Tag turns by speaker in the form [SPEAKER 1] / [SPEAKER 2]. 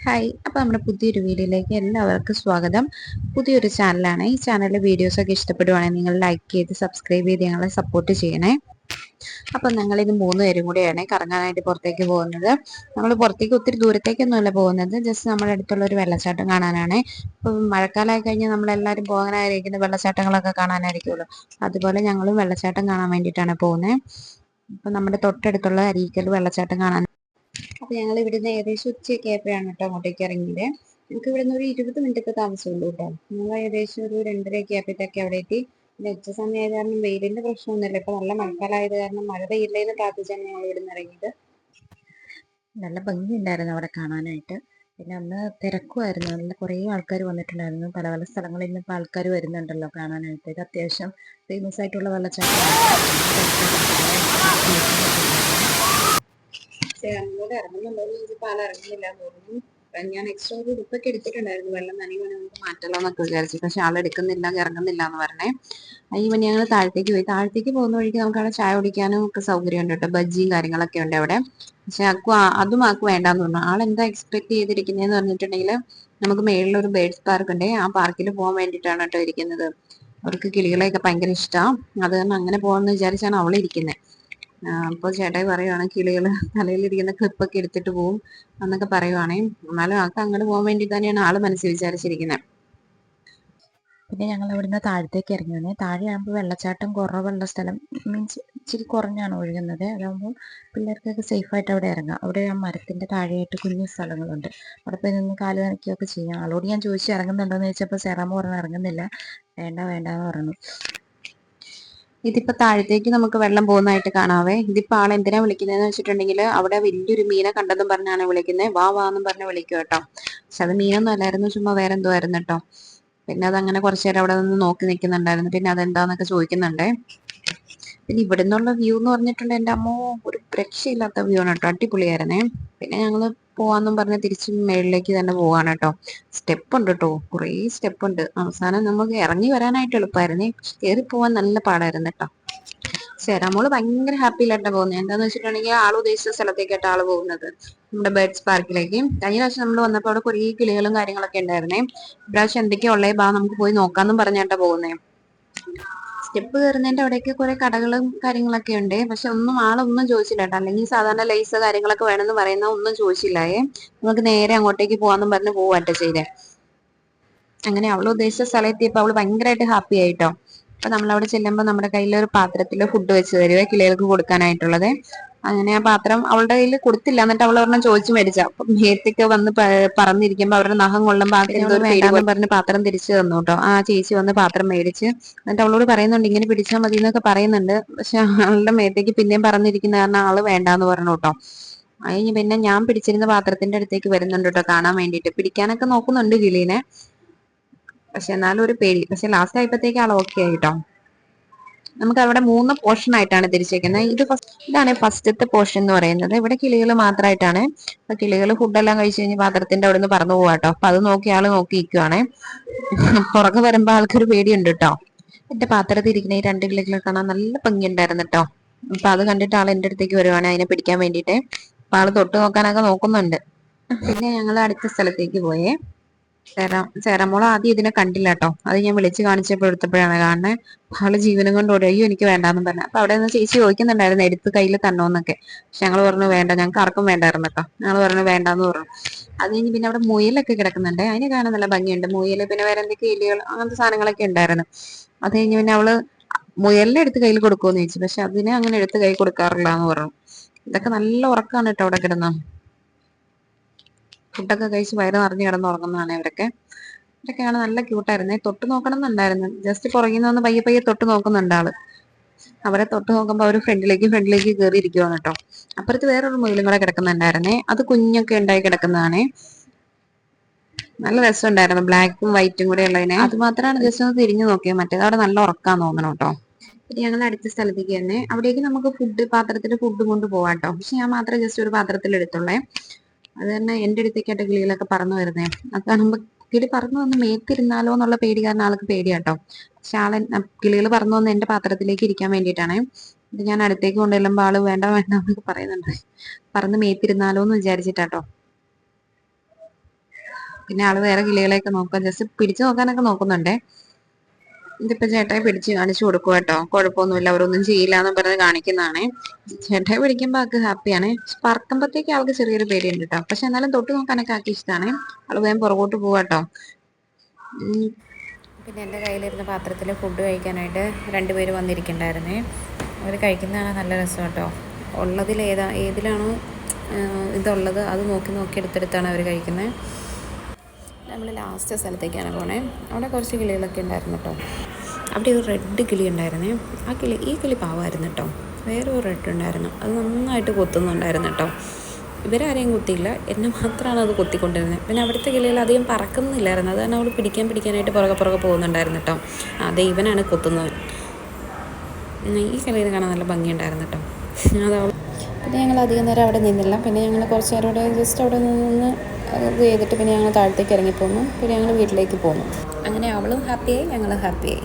[SPEAKER 1] Hi അപ്പോൾ നമ്മുടെ പുതിയൊരു വീഡിയോയിലേക്ക് എല്ലാവർക്കും സ്വാഗതം. പുതിയൊരു ചാനലാണ്. ഈ ചാനലിലെ വീഡിയോസൊക്കെ ഇഷ്ടപ്പെടുവാണെങ്കിൽ നിങ്ങൾ ലൈക്ക് ചെയ്ത് സബ്സ്ക്രൈബ് ചെയ്ത് ഞങ്ങളെ സപ്പോർട്ട് ചെയ്യണേ. അപ്പം ഞങ്ങളിത് മൂന്ന് പേരും കൂടെയാണ് കറങ്ങാനായിട്ട് പുറത്തേക്ക് പോകുന്നത്. നമ്മൾ പുറത്തേക്ക് ഒത്തിരി ദൂരത്തേക്കൊന്നുമല്ല പോകുന്നത്. ജസ്റ്റ് നമ്മുടെ അടുത്തുള്ള ഒരു വെള്ളച്ചാട്ടം കാണാനാണ്. ഇപ്പം മഴക്കാലമായി കഴിഞ്ഞാൽ നമ്മളെല്ലാവരും പോകാനായിരിക്കുന്ന വെള്ളച്ചാട്ടങ്ങളൊക്കെ കാണാനായിരിക്കുമല്ലോ. അതുപോലെ ഞങ്ങളും വെള്ളച്ചാട്ടം കാണാൻ വേണ്ടിയിട്ടാണ് പോകുന്നത്. അപ്പം നമ്മുടെ തൊട്ടടുത്തുള്ള അരീക്കൽ വെള്ളച്ചാട്ടം കാണാൻ അപ്പൊ ഞങ്ങൾ ഇവിടുന്ന് ഏകദേശം ഉച്ചയൊക്കെ ആയപ്പോഴാണ് കേട്ടോ അങ്ങോട്ടേക്ക് ഇറങ്ങിയത്. ഞങ്ങൾക്ക് ഇവിടുന്ന് ഒരു ഇരുപത് മിനിറ്റ് താമസമുള്ളൂ കേട്ടോ. ഞങ്ങൾ ഏകദേശം ഒരു രണ്ടരയൊക്കെ ആയപ്പോഴത്തേക്ക് അവിടെ എത്തി. പിന്നെ ഉച്ച സമയമായത് കാരണം വെയിലിന്റെ പ്രശ്നമൊന്നുമില്ല. ഇപ്പൊ നല്ല മഴക്കാലമായത് കാരണം മഴ പെയ്യില്ലെന്ന് പ്രാർത്ഥിച്ചാണ് ഞങ്ങൾ ഇവിടുന്ന് ഇറങ്ങിയത്. നല്ല ഭംഗിയുണ്ടായിരുന്നു അവിടെ കാണാനായിട്ട്. പിന്നെ അന്ന് തിരക്കുമായിരുന്നു. നല്ല കുറേ ആൾക്കാർ വന്നിട്ടുണ്ടായിരുന്നു. പല പല സ്ഥലങ്ങളിൽ നിന്ന് ഇപ്പോൾ ആൾക്കാർ വരുന്നുണ്ടല്ലോ കാണാനായിട്ട്. ഇത് അത്യാവശ്യം ഫേമസ് ആയിട്ടുള്ള വെള്ളച്ചാട്ടം ചേർന്നോട് ഇറങ്ങുന്നുണ്ടോ എന്ന് ചോദിച്ചപ്പോൾ ആൾ ഇറങ്ങുന്നില്ല. തോന്നുന്നു ഞാൻ എക്സ്ട്രാ ഒരു ഉടുപ്പൊക്കെ എടുത്തിട്ടുണ്ടായിരുന്നു. വെള്ളം നനയുവാൻ നമുക്ക് മാറ്റല്ലോ എന്നൊക്കെ വിചാരിച്ചു. പക്ഷെ ആൾ എടുക്കുന്നില്ല. ഇറങ്ങുന്നില്ല എന്ന് പറഞ്ഞേ. അയ്യോ ഞങ്ങൾ താഴത്തേക്ക് പോയി. താഴത്തേക്ക് പോകുന്ന വഴിക്ക് നമുക്ക് അവിടെ ചായ കുടിക്കാനും ഒക്കെ സൗകര്യമുണ്ട് കേട്ടോ. ബജ്ജിയും കാര്യങ്ങളൊക്കെ ഉണ്ട് അവിടെ. പക്ഷെ അക്കു അതും ആക്കും വേണ്ടാന്ന് പറഞ്ഞു. ആൾ എന്താ എക്സ്പെക്ട് ചെയ്തിരിക്കുന്നതെന്ന് പറഞ്ഞിട്ടുണ്ടെങ്കിൽ നമുക്ക് മേളിലൊരു ബേഡ്സ് പാർക്ക് ഉണ്ട്. ആ പാർക്കിൽ പോകാൻ വേണ്ടിയിട്ടാണ് കേട്ടോ ഇരിക്കുന്നത്. അവർക്ക് കിളികളെയൊക്കെ ഭയങ്കര ഇഷ്ടമാണ് അത് കാരണം അങ്ങനെ പോകാമെന്ന് വിചാരിച്ചാണ് അവൾ അപ്പോൾ ചേട്ടായി പറയുവാണ് കിളികൾ തലയിലിരിക്കുന്ന ക്ലിപ്പൊക്കെ എടുത്തിട്ട് പോവും എന്നൊക്കെ പറയുവാണേ. എന്നാലും ആൾക്ക് അങ്ങോട്ട് പോകാൻ വേണ്ടി തന്നെയാണ് ആൾ മനസ്സിൽ വിചാരിച്ചിരിക്കുന്നത് പിന്നെ ഞങ്ങൾ ഇവിടുന്ന് താഴത്തേക്ക് ഇറങ്ങി വന്നേ. താഴെയാകുമ്പോൾ വെള്ളച്ചാട്ടം കുറവുള്ള സ്ഥലം മീൻസ് ഇച്ചിരി കുറഞ്ഞാണ് ഒഴുകുന്നത്. അതാകുമ്പോൾ പിള്ളേർക്കൊക്കെ സേഫായിട്ട് അവിടെ ഇറങ്ങാം. അവിടെ ആ മരത്തിന്റെ താഴെയായിട്ട് കുഞ്ഞു സ്ഥലങ്ങളുണ്ട്. അവിടെ പോയി നിന്ന് കാൽ നനയ്ക്കുകയൊക്കെ ചെയ്യാം. ആളോട് ഞാൻ ചോദിച്ചു ഇറങ്ങുന്നുണ്ടോ എന്ന് ചോദിച്ചപ്പോൾ സെറാമ പറഞ്ഞു ഇറങ്ങുന്നില്ല. വേണ്ട വേണ്ട എന്ന് പറഞ്ഞു. ഇതിപ്പോ താഴത്തേക്ക് നമുക്ക് വെള്ളം പോകുന്നതായിട്ട് കാണാവേ. ഇതിപ്പോ ആൾ എന്തിനാ വിളിക്കുന്നതെന്ന് വെച്ചിട്ടുണ്ടെങ്കിൽ അവിടെ വലിയൊരു മീനെ കണ്ടെന്നും പറഞ്ഞാണ് വിളിക്കുന്നത് വാ വാ എന്നും പറഞ്ഞ് വിളിക്കും കേട്ടോ. പക്ഷെ അത് മീനൊന്നും അല്ലായിരുന്നു ചുമ്മാ വേറെ എന്തോ ആയിരുന്നു കേട്ടോ. പിന്നെ അതങ്ങനെ കുറച്ചു നേരം അവിടെ നിന്ന് നോക്കി നിൽക്കുന്നുണ്ടായിരുന്നു. പിന്നെ അതെന്താന്നൊക്കെ ചോദിക്കുന്നുണ്ടേ. പിന്നെ ഇവിടെ നിന്നുള്ള വ്യൂ എന്ന് പറഞ്ഞിട്ടുണ്ടെങ്കിൽ എന്റെ അമ്മോ ഒരു രക്ഷയില്ലാത്ത വ്യൂ ആണ് കേട്ടോ. അടിപൊളിയായിരുന്നേ. പിന്നെ ഞങ്ങൾ പോവാന്നും പറഞ്ഞ് തിരിച്ച് മേളിലേക്ക് തന്നെ പോവാണ് കേട്ടോ. സ്റ്റെപ്പ് ഉണ്ട് കേട്ടോ. കുറേ സ്റ്റെപ്പ് ഉണ്ട്. അവസാനം നമുക്ക് ഇറങ്ങി വരാനായിട്ട് എളുപ്പമായിരുന്നേ കയറി പോവാൻ നല്ല പാടായിരുന്നു കേട്ടോ. ചേരാമോൾ ഭയങ്കര ഹാപ്പിയിലായിട്ടാണ് പോകുന്നത് എന്താന്ന് വെച്ചിട്ടുണ്ടെങ്കിൽ ആൾ ഉദ്ദേശിച്ച സ്ഥലത്തേക്കായിട്ട് ആൾ പോകുന്നത്. നമ്മുടെ ബേർഡ്സ് പാർക്കിലേക്ക് കഴിഞ്ഞ പ്രാവശ്യം നമ്മൾ വന്നപ്പോൾ അവിടെ കുറേ കിളികളും കാര്യങ്ങളൊക്കെ ഉണ്ടായിരുന്നേ. ഇപ്രാവശ്യം എന്തൊക്കെയാ ഉള്ളേ ബാ നമുക്ക് പോയി നോക്കാന്നും പറഞ്ഞാട്ടാ പോകുന്നേ. സ്റ്റെപ്പ് കയറുന്നതിന്റെ അവിടെയൊക്കെ കുറെ കടകളും കാര്യങ്ങളൊക്കെ ഉണ്ട്. പക്ഷെ ഒന്നും ആളൊന്നും ചോദിച്ചില്ല കേട്ടോ. അല്ലെങ്കിൽ സാധാരണ ലൈസ് കാര്യങ്ങളൊക്കെ വേണമെന്ന് പറയുന്ന ഒന്നും ചോദിച്ചില്ലായേ നമുക്ക് നേരെ അങ്ങോട്ടേക്ക് പോവാന്നും പറഞ്ഞ് പോവാട്ടെ ചെയ്തേ. അങ്ങനെ അവൾ ഉദ്ദേശിച്ച സ്ഥലത്തെത്തിയപ്പോ അവൾ ഭയങ്കരമായിട്ട് ഹാപ്പി ആയിട്ടോ. അപ്പൊ നമ്മൾ അവിടെ ചെല്ലുമ്പോൾ നമ്മുടെ കയ്യിൽ ഒരു പാത്രത്തിൽ ഫുഡ് വെച്ച് തരുവേ കിളികൾക്ക് കൊടുക്കാനായിട്ടുള്ളത്. അങ്ങനെ ആ പാത്രം അവളുടെ കയ്യിൽ കൊടുത്തില്ല. എന്നിട്ട് അവൾ ഒരെണ്ണം ചോദിച്ചു മേടിച്ച. അപ്പൊ മേത്തേക്ക് വന്ന് പറന്നിരിക്കുമ്പോ അവരുടെ നഖം കൊള്ളുമ്പോ പറഞ്ഞ് പാത്രം തിരിച്ചു തന്നു കേട്ടോ. ആ ചേച്ചി വന്ന് പാത്രം മേടിച്ച്. എന്നിട്ട് അവളോട് പറയുന്നുണ്ട് ഇങ്ങനെ പിടിച്ചാൽ മതി എന്നൊക്കെ പറയുന്നുണ്ട്. പക്ഷെ ആളുടെ മേത്തേക്ക് പിന്നെയും പറഞ്ഞിരിക്കുന്ന കാരണം ആൾ വേണ്ടാന്ന് പറഞ്ഞു കേട്ടോ. അതിന് പിന്നെ ഞാൻ പിടിച്ചിരുന്ന പാത്രത്തിന്റെ അടുത്തേക്ക് വരുന്നുണ്ട് കേട്ടോ കാണാൻ വേണ്ടിട്ട് പിടിക്കാനൊക്കെ നോക്കുന്നുണ്ട് കിളീനെ. പക്ഷെ എന്നാലും ഒരു പേടി. പക്ഷെ ലാസ്റ്റ് ആയപ്പോഴത്തേക്ക് ആൾ ഓക്കെ ആയിട്ടോ നമുക്ക് അവിടെ മൂന്ന് പോർഷൻ ആയിട്ടാണ് തിരിച്ചേക്കുന്നത്. ഇത് ഇതാണ് ഫസ്റ്റത്തെ പോർഷൻ എന്ന് പറയുന്നത്. ഇവിടെ കിളികൾ മാത്രമായിട്ടാണ്. അപ്പൊ കിളികൾ ഫുഡെല്ലാം കഴിച്ചു കഴിഞ്ഞ് പാത്രത്തിന്റെ അവിടെ നിന്ന് പറന്നു പോവാട്ടോ അപ്പൊ അത് നോക്കി ആൾ നോക്കി നിൽക്കുവാണേ പുറകെ വരുമ്പോ ആൾക്കൊരു പേടിയുണ്ട് കേട്ടോ എന്റെ പാത്രത്തിൽ ഇരിക്കുന്ന ഈ രണ്ട് കിളികളെ കാണാൻ നല്ല ഭംഗിയുണ്ടായിരുന്നു കേട്ടോ അപ്പൊ അത് കണ്ടിട്ട് ആൾ എന്റെ അടുത്തേക്ക് വരുവാണ് അതിനെ പിടിക്കാൻ വേണ്ടിയിട്ട്. അപ്പൊ ആൾ തൊട്ട് നോക്കാനൊക്കെ നോക്കുന്നുണ്ട്. പിന്നെ ഞങ്ങൾ അടുത്ത സ്ഥലത്തേക്ക് പോയേ. ചേരാ ആദ്യം ഇതിനെ കണ്ടില്ല കേട്ടോ അത് ഞാൻ വിളിച്ച് കാണിച്ചപ്പോൾ എടുത്തപ്പോഴാണ് കാണുന്നത് അവൾ ജീവനം കൊണ്ട് ഓടി അയ്യോ എനിക്ക് വേണ്ടാന്ന് പറഞ്ഞു. അപ്പൊ അവിടെ നിന്ന് ചേച്ചി ചോദിക്കുന്നുണ്ടായിരുന്നു എടുത്ത് കയ്യിൽ തന്നോന്നൊക്കെ. പക്ഷെ ഞങ്ങൾ പറഞ്ഞു വേണ്ട ഞങ്ങൾക്ക് ആർക്കും വേണ്ടായിരുന്നു കേട്ടോ ഞങ്ങൾ പറഞ്ഞു വേണ്ടാന്ന് പറഞ്ഞു. അത് കഴിഞ്ഞ് പിന്നെ അവിടെ മുയലൊക്കെ കിടക്കുന്നുണ്ട്. അതിന് കാണാൻ നല്ല ഭംഗിയുണ്ട്. മുയൽ പിന്നെ വേറെ എന്തൊക്കെ എലികൾ അങ്ങനത്തെ സാധനങ്ങളൊക്കെ ഉണ്ടായിരുന്നു. അത് കഴിഞ്ഞ് പിന്നെ അവൾ മുയലിനെ എടുത്ത് കയ്യിൽ കൊടുക്കുമെന്ന് ചോദിച്ചു. പക്ഷെ അതിനെ അങ്ങനെ എടുത്ത് കൈ കൊടുക്കാറില്ല എന്ന് പറഞ്ഞു. ഇതൊക്കെ നല്ല ഉറക്കാണ് കേട്ടോ അവിടെ കിടന്ന്. ഫുഡൊക്കെ കഴിച്ച് വയറ് നിറഞ്ഞു കിടന്ന് ഉറങ്ങുന്നതാണ് ഇവരൊക്കെ. ഇവരൊക്കെയാണ് നല്ല ക്യൂട്ടായിരുന്നേ. തൊട്ട് നോക്കണം എന്നുണ്ടായിരുന്നു ജസ്റ്റ് പുറകിൽ നിന്ന് പയ്യെ പയ്യെ തൊട്ട് നോക്കുന്നുണ്ട് ആൾ. അവരെ തൊട്ട് നോക്കുമ്പോൾ അവർ ഫ്രണ്ടിലേക്ക് ഫ്രണ്ടിലേക്ക് കയറി ഇരിക്കുവാണ് കേട്ടോ. അപ്പുറത്ത് വേറൊരു മുയിലും കൂടെ കിടക്കുന്നുണ്ടായിരുന്നേ. അത് കുഞ്ഞൊക്കെ ഉണ്ടായി കിടക്കുന്നതാണേ. നല്ല രസം ഉണ്ടായിരുന്നു ബ്ലാക്കും വൈറ്റും കൂടെ ഉള്ളതിനെ. അത് മാത്രമാണ് ജസ്റ്റ് ഒന്ന് തിരിഞ്ഞു നോക്കിയത് മറ്റേത് അവിടെ നല്ല ഉറക്കാൻ തോന്നണം കേട്ടോ. ഇനി ഞങ്ങൾ അടുത്ത സ്ഥലത്തേക്ക് തന്നെ അവിടേക്ക് നമുക്ക് ഫുഡ് പാത്രത്തിൽ ഫുഡ് കൊണ്ട് പോവാം കേട്ടോ. പക്ഷെ ഞാൻ മാത്രമേ ജസ്റ്റ് ഒരു പാത്രത്തിൽ എടുത്തുള്ളേ. അത് തന്നെ എന്റെ അടുത്തേക്കായിട്ട് കിളികളൊക്കെ പറന്നു വരുന്നേ. അത് കാണുമ്പോൾ കിളി പറന്നു വന്ന് മേത്തിരുന്നാലോ എന്നുള്ള പേടി കാരണം ആൾക്ക് പേടിയാട്ടോ. പക്ഷെ ആളെ കിളികൾ പറന്നു വന്ന് എന്റെ പാത്രത്തിലേക്ക് ഇരിക്കാൻ വേണ്ടിയിട്ടാണ്. ഇത് ഞാൻ അടുത്തേക്ക് കൊണ്ടുവല്ലുമ്പോ ആൾ വേണ്ട വേണ്ട എന്നൊക്കെ പറയുന്നുണ്ട്. പറന്ന് മേത്തിരുന്നാലോ എന്ന് വിചാരിച്ചിട്ടാട്ടോ.
[SPEAKER 2] പിന്നെ ആൾ വേറെ കിളികളെയൊക്കെ നോക്കുക ജസ്റ്റ് പിടിച്ചു നോക്കാനൊക്കെ നോക്കുന്നുണ്ടേ. ഇതിപ്പോ ചേട്ടായി പിടിച്ച് കാണിച്ചു കൊടുക്കുക കേട്ടോ കുഴപ്പമൊന്നുമില്ല അവരൊന്നും ചെയ്യില്ല എന്ന് പറഞ്ഞ് കാണിക്കുന്നതാണ്. ചേട്ടായി പിടിക്കുമ്പോ ആൾക്ക് ഹാപ്പിയാണ്. പറക്കുമ്പോഴത്തേക്ക് ആൾക്ക് ചെറിയൊരു പേടിയുണ്ട് കേട്ടോ പക്ഷെ എന്നാലും തൊട്ട് നോക്കാനൊക്കെ ആക്കി ഇഷ്ടമാണ് അവൾ വേഗം പുറകോട്ട് പോവാട്ടോ.
[SPEAKER 1] പിന്നെ എന്റെ കയ്യിലിരുന്ന പാത്രത്തിൽ ഫുഡ് കഴിക്കാനായിട്ട് രണ്ടുപേര് വന്നിരിക്കണ്ടായിരുന്നേ. അവർ കഴിക്കുന്നതാണ് നല്ല രസം കേട്ടോ ഉള്ളതിൽ ഏതാ ഏതിലാണോ ഇതുള്ളത് അത് നോക്കി നോക്കി എടുത്തെടുത്താണ് അവർ കഴിക്കുന്നത് നമ്മൾ ലാസ്റ്റ് സ്ഥലത്തേക്കാണ് പോണേ. അവിടെ കുറച്ച് കിളികളൊക്കെ ഉണ്ടായിരുന്നു കേട്ടോ. അവിടെ ഒരു റെഡ് കിളി ഉണ്ടായിരുന്നേ. ആ കിളി ഈ കിളി പാവായിരുന്നു കേട്ടോ. വേറെ ഒരു റെഡ് ഉണ്ടായിരുന്നു. അത് നന്നായിട്ട് കൊത്തുന്നുണ്ടായിരുന്നു കേട്ടോ. ഇവരാരെയും കുത്തിയില്ല. എന്നെ മാത്രമാണ് അത് കൊത്തിക്കൊണ്ടിരുന്നത്. പിന്നെ അവിടുത്തെ കിളികൾ അധികം പറക്കുന്നില്ലായിരുന്നു. അത് തന്നെ അവൾ പിടിക്കാൻ പിടിക്കാനായിട്ട് പുറകെ പുറകെ പോകുന്നുണ്ടായിരുന്നു കേട്ടോ. അതെ ഇവനാണ് കൊത്തുന്നത്. ഉം, ഈ കിളിയിൽ കാണാൻ നല്ല ഭംഗിയുണ്ടായിരുന്നു കേട്ടോ. അത് പിന്നെ ഞങ്ങൾ അധികം നേരം അവിടെ നിന്നില്ല. പിന്നെ ഞങ്ങൾ കുറച്ച് നേരം അവിടെ ജസ്റ്റ് അവിടെ നിന്ന് ഇത് ചെയ്തിട്ട് പിന്നെ ഞങ്ങൾ താഴത്തേക്ക് ഇറങ്ങിപ്പോന്നു. പിന്നെ ഞങ്ങൾ വീട്ടിലേക്ക് പോന്നു. അങ്ങനെ അവളും ഹാപ്പിയായി ഞങ്ങളും ഹാപ്പിയായി